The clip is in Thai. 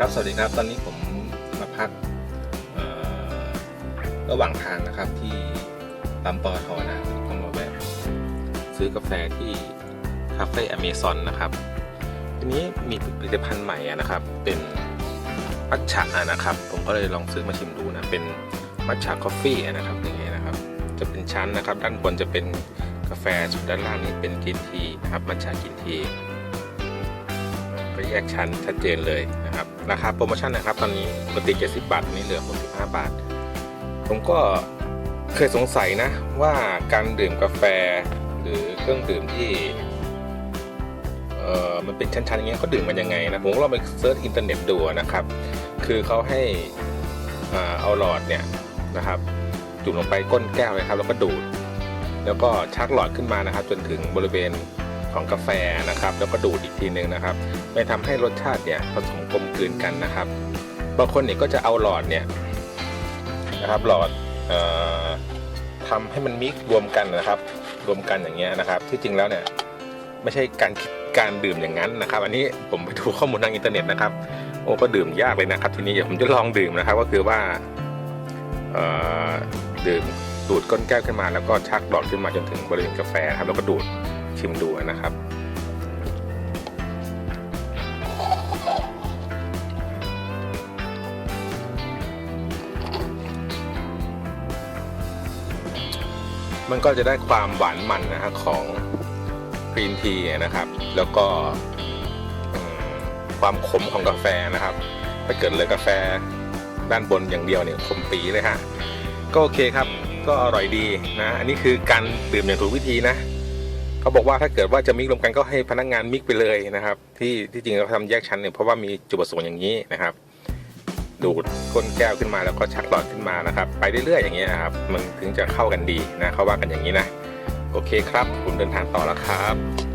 ครับ สวัสดีครับ ตอนนี้ผมมาพักระหว่างทางนะครับที่ปั๊มปอทนะก็มาแวะซื้อกาแฟที่คาเฟ่อเมซอนนะครับ ทีนี้มีผลิตภัณฑ์ใหม่นะครับ เป็นมัทฉะนะครับ ผมก็เลยลองซื้อมาชิมดูนะ เป็นมัทฉะคอฟฟี่นะครับอย่างเงี้ยนะครับ จะเป็นชั้นนะครับ ด้านบนจะเป็นกาแฟส่วนด้านล่างนี่เป็นกรีนทีนะครับมัทฉะกรีนทีก็แยกชั้นชัดเจนเลย นะครับราคาโปรโมชั่นนะครับ ตอนนี้ปกติ70 บาทตอนนี้เหลือ65บาท ผมก็เคยสงสัยนะว่าการดื่มกาแฟหรือเครื่องดื่มที่เอ่อมันเป็นชั้นๆอย่างเงี้ยเขาดื่มมันยังไงนะผมก็ลองไปเซิร์ชอินเทอร์เน็ตดูนะครับ คือเขาให้อ่าเอาหลอดเนี่ยนะครับ จุ่มลงไปก้นแก้วเลยครับ แล้วก็ดูด แล้วก็ชักหลอดขึ้นมานะครับ จนถึงบริเวณ ของกาแฟนะครับ แล้วก็ดูดอีกทีหนึ่งนะครับไม่ทำให้รสชาติเนี่ยผสมกลมกลืนกันนะครับ บางคนเนี่ยก็จะเอาหลอดเนี่ยนะครับหลอดออทำให้มันมิกรวมกันนะครับ รวมกันอย่างเงี้ยนะครับ ที่จริงแล้วเนี่ยไม่ใช่การการดื่มอย่างนั้นนะครับ อันนี้ผมไปดูข้อมูลทางอินเทอร์เน็ตนะครับ โอ้ก็ดื่มยากเลยนะครับ ทีนี้เดี๋ยวผมจะลองดื่มนะครับ ก็คือว่าดื่มดูดก้นแก้วขึ้นมาแล้วก็ชักหลอดขึ้นมาจนถึงบริเวณกาแฟครับแล้วก็ดูด ชิมดูนะครับ มันก็จะได้ความหวานมันนะครับของกรีนทีนะครับ แล้วก็ความขมของกาแฟนะครับถ้าเกิดเหลยกาแฟด้านบนอย่างเดียวเนี่ยขมปีเลยฮะก็โอเคครับก็อร่อยดีนะ อันนี้คือการดื่มอย่างถูกวิธีนะ เขาบอกว่าถ้าเกิดว่าจะมิกรวมกันก็ให้พนักงานมิกไปเลยนะครับ ที่ที่จริงเราทำแยกชั้นเนี่ยเพราะว่ามีจุดประสงค์อย่างนี้นะครับ ดูดก้นแก้วขึ้นมาแล้วก็ชักหลอดขึ้นมานะครับ ไปเรื่อยๆอย่างเงี้ยนะครับมันถึงจะเข้ากันดีนะเขาว่ากันอย่างนี้นะโอเคครับผมเดินทางต่อแล้วครับ